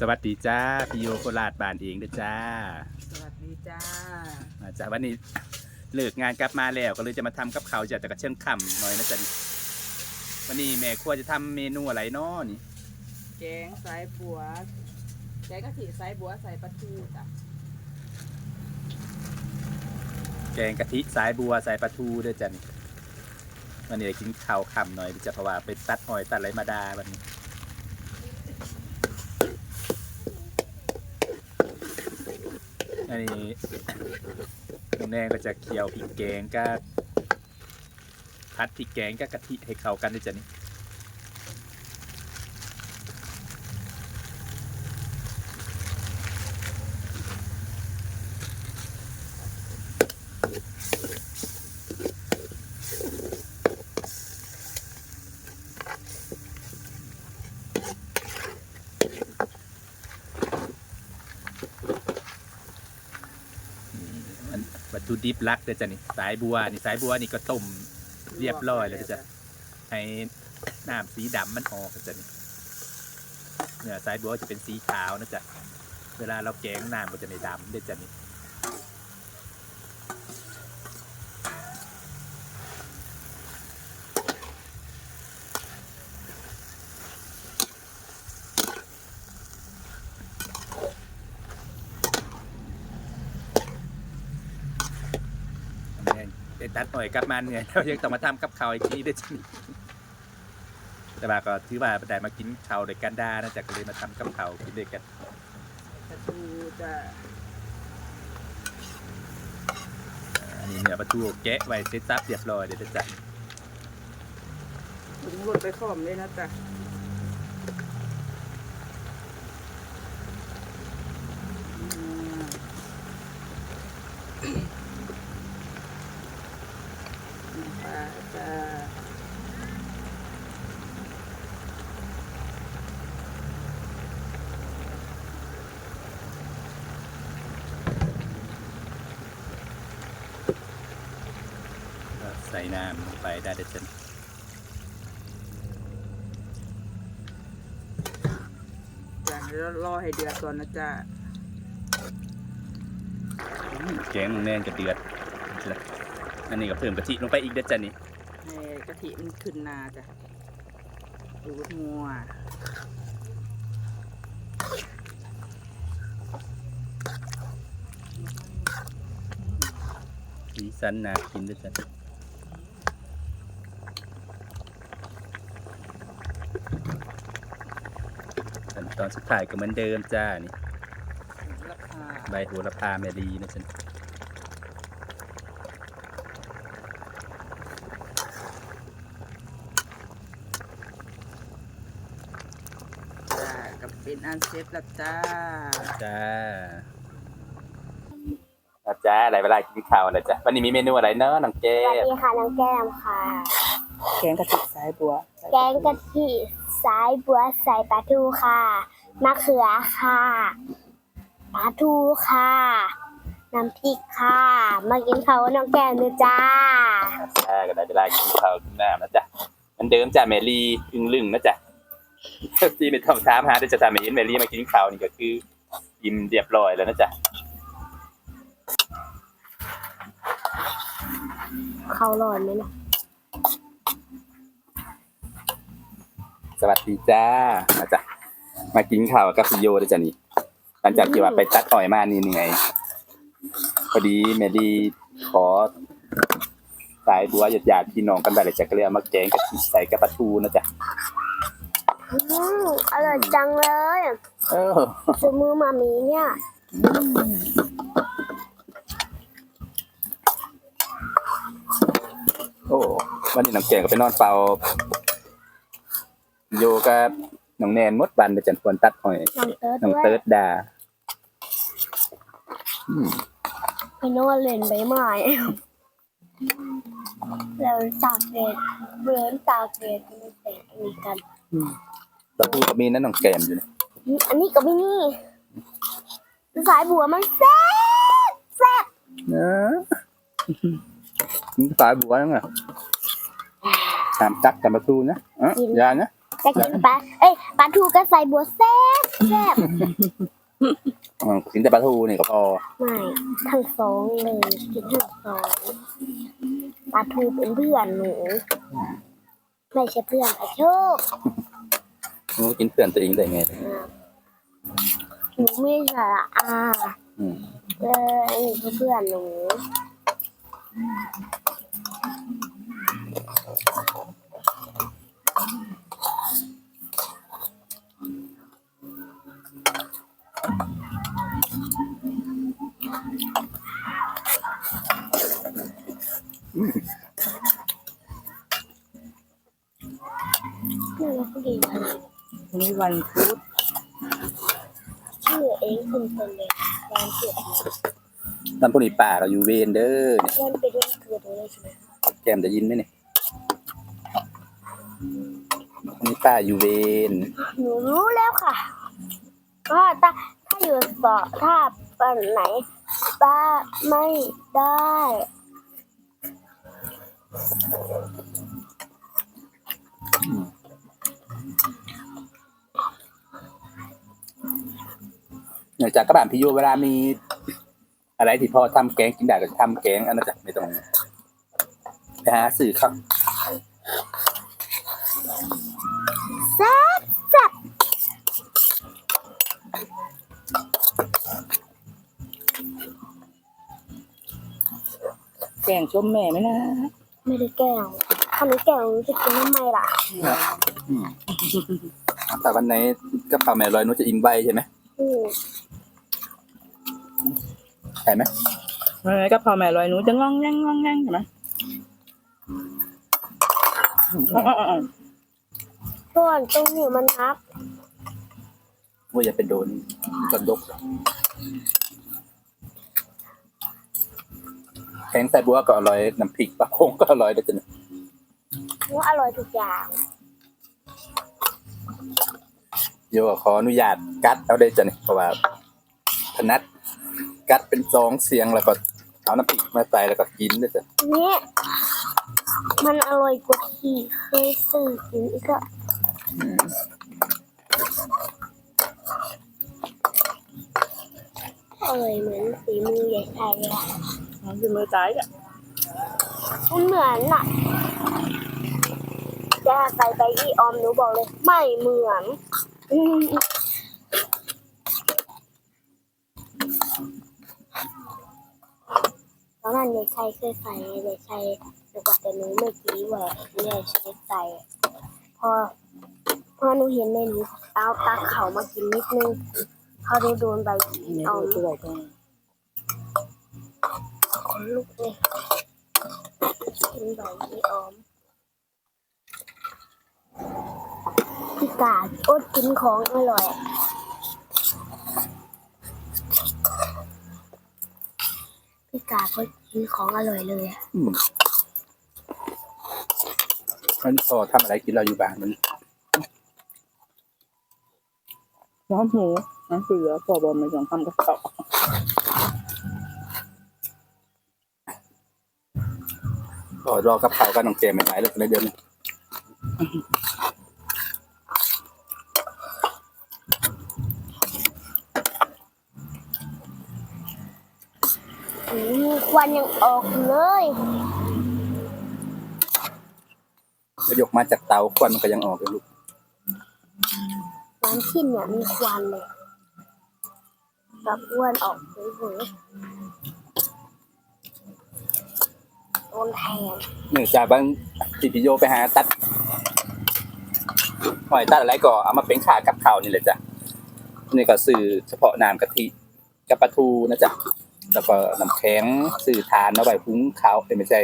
สวัสดีจ้าพี่โยโคราชบ้านเองเด้อจ้า สวัสดีจ้า มาจ้าวันนี้เลิกงานกลับมาแล้วก็เลยจะมาทำกับข้าวจ้ะแต่ก็เชิงค่ำหน่อยนะจ๊ะนี่วันนี้แม่ครัวจะทำเมนูอะไรเนาะนี่แกงสายบัว แกงกะทิสายบัวใส่ปลาทูจ้ะแกงกะทิสายบัวใส่ปลาทูเด้อจ้ะนี่วันนี้ได้กินข้าวค่ำหน่อยเดี๋ยวจะเพราะว่าไปตัดอ้อยตัดอะไรมาดาวันนี้ อันนี้น้องแนงก็จะเคี่ยวพริกแกงก็พัดพริกแกงกับกะทิให้เข้ากันด้วยจ้ะนี่ ถุดิบหลักเด้อจ้ะนี่สายบัวนี่สายบัวนี่ก็ต้มเรียบร้อยแล้วจ้ะให้น้ำสีดำมันออกจ้ะนี่เนื้อสายบัวจะเป็นสีขาวนะจ๊ะเวลาเราแกงน้ำก็จะไม่ดำเด้อจ้ะนี่ ตัดหน่อยกลับมาเหนื่อยแล้วยังต้องมาทำกับข้าวอีกทีเด้อจ้ะนี่แต่ว่าก็ถือว่าได้มากินข้าวด้วยกันได้นะจ๊ะก็เลยมาทำกับข้าวกินด้วยกันปลาทูจ้ะอันนี้เนื้อปลาทูแกะไว้เซตซับเรียบร้อยเดี๋ยวจะจัดถึงรดไปพร้อมเลยนะจ้ะอืม ปลาจ้ะก็ใส่น้ำลงไปได้เดี๋ยวจะจ้ะเดี๋ยวรอให้เดือดก่อนนะจ๊ะอืมแกงแน่นจะเดือดจ้ะอันนี้ก็เพิ่มกะทิลงไปอีกเด้อจ้ะนี่ ให้กะทิมันขึ้นนาจ้ะดูดงัวสีสันนากินด้อจ้ะขั้นตอนสุดท้ายก็เหมือนเดิมจ้านี่ ใบโหระพาแมรีนะจ๊ะ จ้ากับเป็น อันเซฟแล้วจ้า จ้าจ้าอะไรเวลากินข้าวอะไรจ้ะวันนี้มีเมนูอะไรเนาะน้องเกสวัสดดีค่ะน้องแก้มค่ะ แกงกะทิสายบัวแกงกะทิสายบัวใส่ปลาทูค่ะมะเขือค่ะปลาทูค่ะน้ำพริกค่ะ มากินเขาวกับน้องแก้มเลยจ้า จ้าก็ได้เวลากินข้าวกินน้ำนะจ๊ะเหมันเดิมจ้ะเมลีอึงลึงนะจ๊ะ ที่ไม่ต้องถามหาเดี๋ยวจะทำเห็นเมลีมากินข้าวนี่ก็คืออิ่มเรียบร้อยแล้วนะจ๊ะเขาหลอนไหมนะสวัสดีจ้านะจ๊ะมากินข้าวกับพี่โยนะจ๊ะนี่หลังจากที่ว่าไปตัดอ้อยมานี่เหนื่อยพอดีเมลีขอสายบัวหยาดๆพี่น้องกันไปเลยจ้ะก็เลยเอามาแกงกับใส่กับปลาทูนะจ๊ะ อืมอร่อยจังเลยเออซื้อมือมามีเนี่ยโอ้วันนี้น้องแกงก็ไปนอนเฝ้าโยกับน้องแนนหมดบันไปจันทร์ควรตัดหอยน้องเติร์ดน้องด้วเติยร์ดดาอืมไปนอนเล่นใบไม้แล้วตากแดดเบือนตากแดดไม่แตกมีกัน ตะพูก็มีนั่นน้องแกมอยู่นะอันนี้ก็ไม่นี่สายบัวมันแซ่บแซ่บเนอะสายบัวยังไงตามตักกันประตูนะอะอยานะจะกินปลาเอ้ยปลาทูก็ใส่บัวแซ่บแซ่บอืมกินแต่ปลาทูนี่ก็พอไม่ทั้งสองเลยกินทั้งสองปลาทูเป็นเพื่อนหนูไม่ใช่เพื่อนปลาโชค หนูกินเพื่อนตัวเองได้ไง หนูไม่สาระอาอืมเออเพื่อนหนูเราก็ดีนะ นี่วันพุธชื่อเองคุณเป็นเลยวันเกิดนะตอนพวกนี้ป่าก็อยู่เวนเด้อเนี่ยวันเป็นวันเกิดหนูเลยใช่ไหมแกมจะยินไหมเนี่ยพวกนี้ป่าอยู่เวนหนูรู้แล้วค่ะว่าถ้าถ้าอยู่สอบถ้าวันไหนป้าไม่ได้เนื่องจากกระบานพี่โยเวลามี อะไรที่พ่อทำแกงกินได้ก็จะทำแกงอันนั้นจะไม่ต้องไปหาสื่อครับแซ่บแซ่บแกงชมแม่ไหมนะไม่ได้แกล้งถ้าไม่แกล้งหนูจะกินทำไมล่ะอืมแต่วันไหนกระเพราแม่ลอยหนุจะอิ่มใบใช่ไหมอืม ใช่ไหมเมื่อก็พอแม่ลอยหนูจะงองแงงงองแงงใช่ไหมอ๋ออ๋ออ๋อส่วนตรงนี้มันนับว่าอย่าไปโดนจนดกแกงใส่บัวก็อร่อย น้ำพริกปลาโค้งก็อร่อยด้วยจ้ะเนี่ยว่าอร่อยทุกอย่างโยก็ขออนุญาตกัดเอาได้จ้ะเนี่ยเพราะว่าถนัด กัดเป็นสองเสียงแล้วก็เอาน้ำพริกมาใส่แล้วก็กินด้วยจ้ะนี่มันอร่อยกว่าที่เคยซื้อกินอีกอะอร่อยเหมือนฝีมือยายไทยเลยอะมันเป็นมือตายอะมันเหมือนน่ะจะใส่ไปอีออมหนูบอกเลย ไม่เหมือนอืม ตอนนั้นยายชัยเคยใส่ยายชัยหนูบอกแต่หนูไม่กี้แหวนยายชัยใส่พอพอหนูเห็นในหนูเอาตักเขามากินนิดนึงเขาได้โดนใบอีเนี่ยออมตัวตรงขนลุกเลยกินใบอีออมพี่กาดอดกินของอร่อย กาดก็กินของอร่อยเลยอะอืมมันพอทำอะไรกินเราอยู่บ้านมันน้องหมูน้องเสือพอบอมไม่ต้องทำกับเขาพอรอกับข้าวกับน้องเจมไม่ไหวเลยในเดือนนี้ อืม ควันยังออกเลยจะยกมาจากเตาควันมันก็ยังออกเลยลูกน้ำชิ้นเนี่ยมีควันเลยแบบอ้วนออกหือหือโดนแทงเนื่องจากบางที่พี่โยไปหาตัดหอยตัดอะไรก็เอามาเป็นขากับข้าวนี่แหละจ้ะนี่ก็ซื้อเฉพาะน้ำกะทิกับปลาทูนะจ๊ะ แล้วก็น้ำแข็งซื้อทานเอาไว้พุ้งขาวไม่ใช่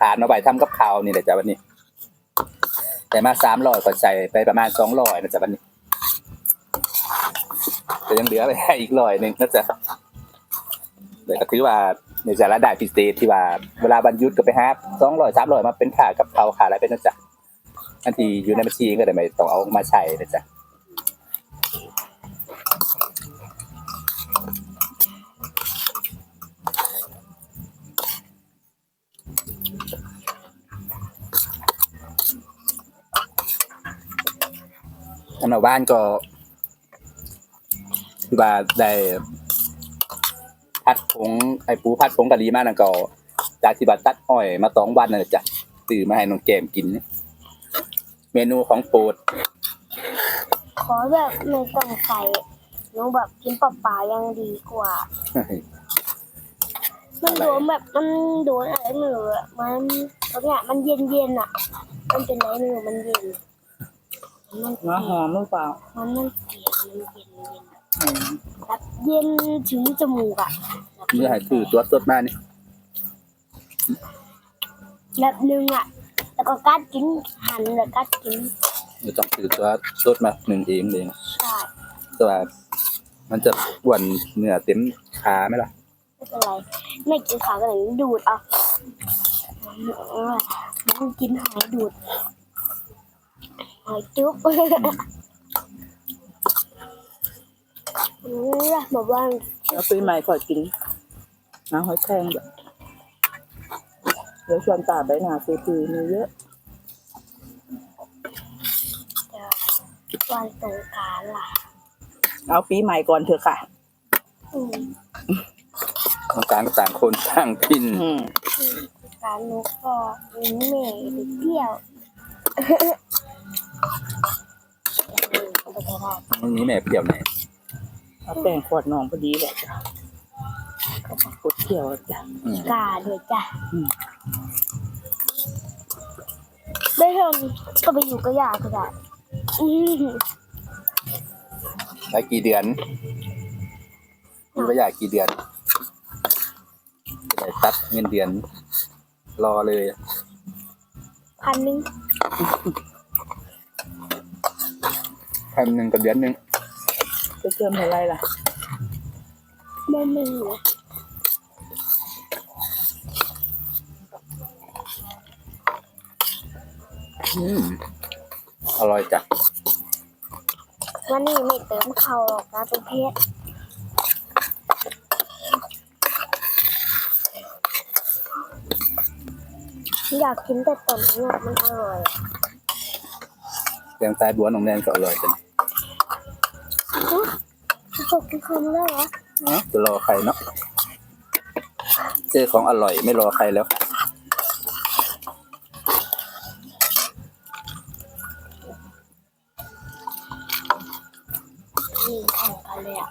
ทานเอาไว้ทำกับขาวนี่แหละจ้ะวันนี้แต่มาสามร้อยก็ใส่ไปประมาณสองร้อยนะจ๊ะวันนี้แต่ยังเหลือไปอีกร้อยหนึ่งนะจ๊ะเดี๋ยวก็ถือว่าในสาระได้พิเศษที่ว่าเวลาบรรยุทธ์ก็ไปหาสองร้อยสามร้อยมาเป็นขากับเขาขาอะไรเป็นนะจ๊ะอันที่อยู่ในบัญชีก็ได้ไม่ต้องเอามาใช้นะจ๊ะ หรับบ้านก็ที่ว่าได้พัดผงไอ้ปูพัดผงกะหรี่มานั่นก็จากที่ว่าตัดอ้อยมาสองวันนั่นแหละจ้ะตื่นมาให้น้องแก้มกิน เมนูของโปรดขอแบบไม่ต้องใส่หนูแบบกินเปล่าๆยังดีกว่า มันโดนแบบมันโดนอะไรไม่รู้อะมันตรงเนี้ยมันเย็นเย็นๆอะมันเป็นไรไม่รู้มันเย็น มันหัวหอมหรือเปล่ามันมันเสียมันเย็นเย็นอืมแบบเย็นถึงจมูกอะเมื่อให้คือตัวสดมานี่แบบหนึงอะ แล้วก็กัดกินหั่นแล้วกัดกินเราต้องคือตัวสดมาหนึ่งเองเลยใช่แต่ว่ามันจะอ้วนเนื้อเต็มขาไหมล่ะไม่เป็นไรไม่กินขาก็เลยดูดเอาเออมันกินหอยดูดห อยจุ๊บอืมบอกว่าแล้วปีใหม่ก่อนกินน้ำหอยแครงแบบเดี๋ยวชวนตาไปหนาซื้อปีมีเยอะจะวันสงกรารล่ะเอาปีใหม่ก่อนเถอะค่ะ อืมต้องการก็ต่างคนต่างกิน อืมการนุกก็มีเมย์ไปเที่ยว เอาไปก็ได้วันนี้แม่เปรี้ยวไหนเอาแป้งขวดนองพอดีแหละจ้ะก็ปักกดเที่ยวจ้ะอืมกาด้วยจ้ะอืมได้เห็นก็ไปอยู่ก็อยากก็ได้อืมได้กี่เดือนคุณก็อยากกี่เดือนจะได้ตัดเงินเดือน รอเลย พันหนึ่ง พันหนึ่งกับเดือนหนึ่งจะเชื่อมอะไรล่ะไม่ไม่เหลืออืมอร่อยจ้ะวันนี้ไม่เติมเขาหรอกนะเป็นเพชรอยากกินแต่ตอนนี้อะมันอร่อยแกงใต้บัวหนองแดงก็อร่อยจ้ะ จบกินคำได้เหรอเอ้าจะรอใครเนาะเจอของอร่อยไม่รอใครแล้ว นี่แข่งกันเลยอะ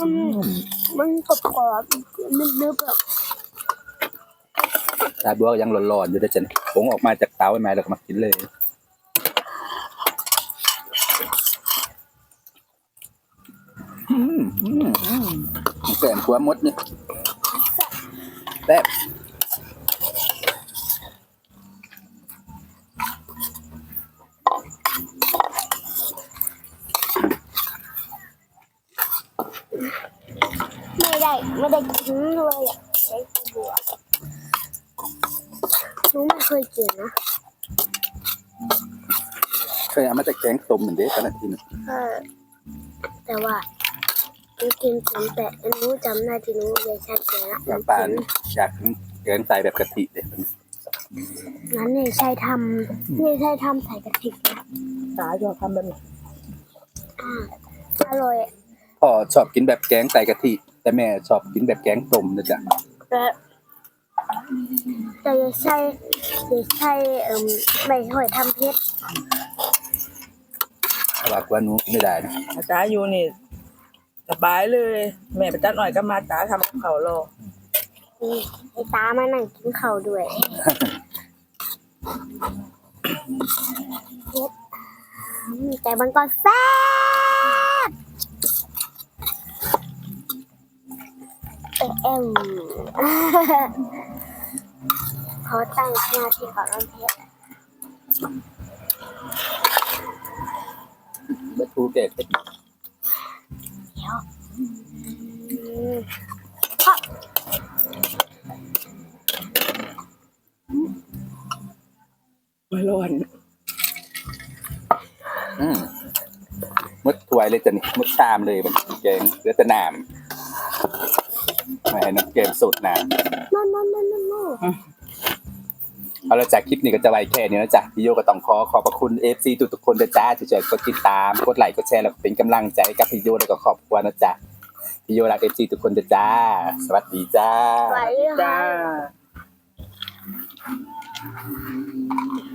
มันมันกรอบกรอบๆนึบๆแบบ ต้บัวยังร้อนๆอยู่ด้วยจ้ะผงออกมาจากเตาใหม่ๆแล้วก็มากินเลยอืมอืมอืมแกงขัวมดนี่แซ่บไม่ได้ ไม่ได้กินเลยอะใช้บัว หนูไม่เคยกินนะเคยเอามาจากแกงส้มเหมือนเด้ตอนนั้นทีนึงเออแต่ว่าหนูกินจำแต่หนูจำได้ที่หนูยายชัดเจนละน้ำปลาอยากแกงใส่แบบกะทิเลยงั้นยายชัยทำยายชัยทำใส่กะทินะตาชอบทำแบบนี้อ่าอร่อยพ่อชอบกินแบบแกงใส่กะทิแต่แม่ชอบกินแบบแกงต้มนะจ๊ะแต่แต่ยายชัยยายชัยเอ่มไม่ค่อยทำเผ็ดเพราะว่าว่าหนูกินไม่ได้นะตาอยู่นี่สบายเลย แม่ไปตัดหน่อยก็มาตาทำกับเขาวรอนี่ไอ้ตามานั่งกินข้าวด้วยเผ็ดอืมแต่มันก็แซ่บเอ็ม เขอตั้งหน้าที่ก่อนน้ำเพชรเบ็ดทูเกตอืมไม่ร้อนอืมมดถวยเลยจ้ะนี่มดตามเลยมันแกงเหลือแต่น้ำไม่ให้น้ำแกงสูตรน้โน่นโน่นโน่นโน่น เอาละจากคลิปนี้ก็จะไว้แค่นี้นะจ๊ะพี่โยก็ต้องขอขอบพระคุณ FC ทุกๆคนนะจ๊ะที่ช่วยกดติดตามกดไลค์กดแชร์แล้วก็เป็นกำลังใจให้กับพี่โยแล้วก็ครอบครัวนะจ๊ะพี่โยรัก FC ทุกคนนะจ๊ะสวัสดีจ้าสวัสดีจ้าค่ะ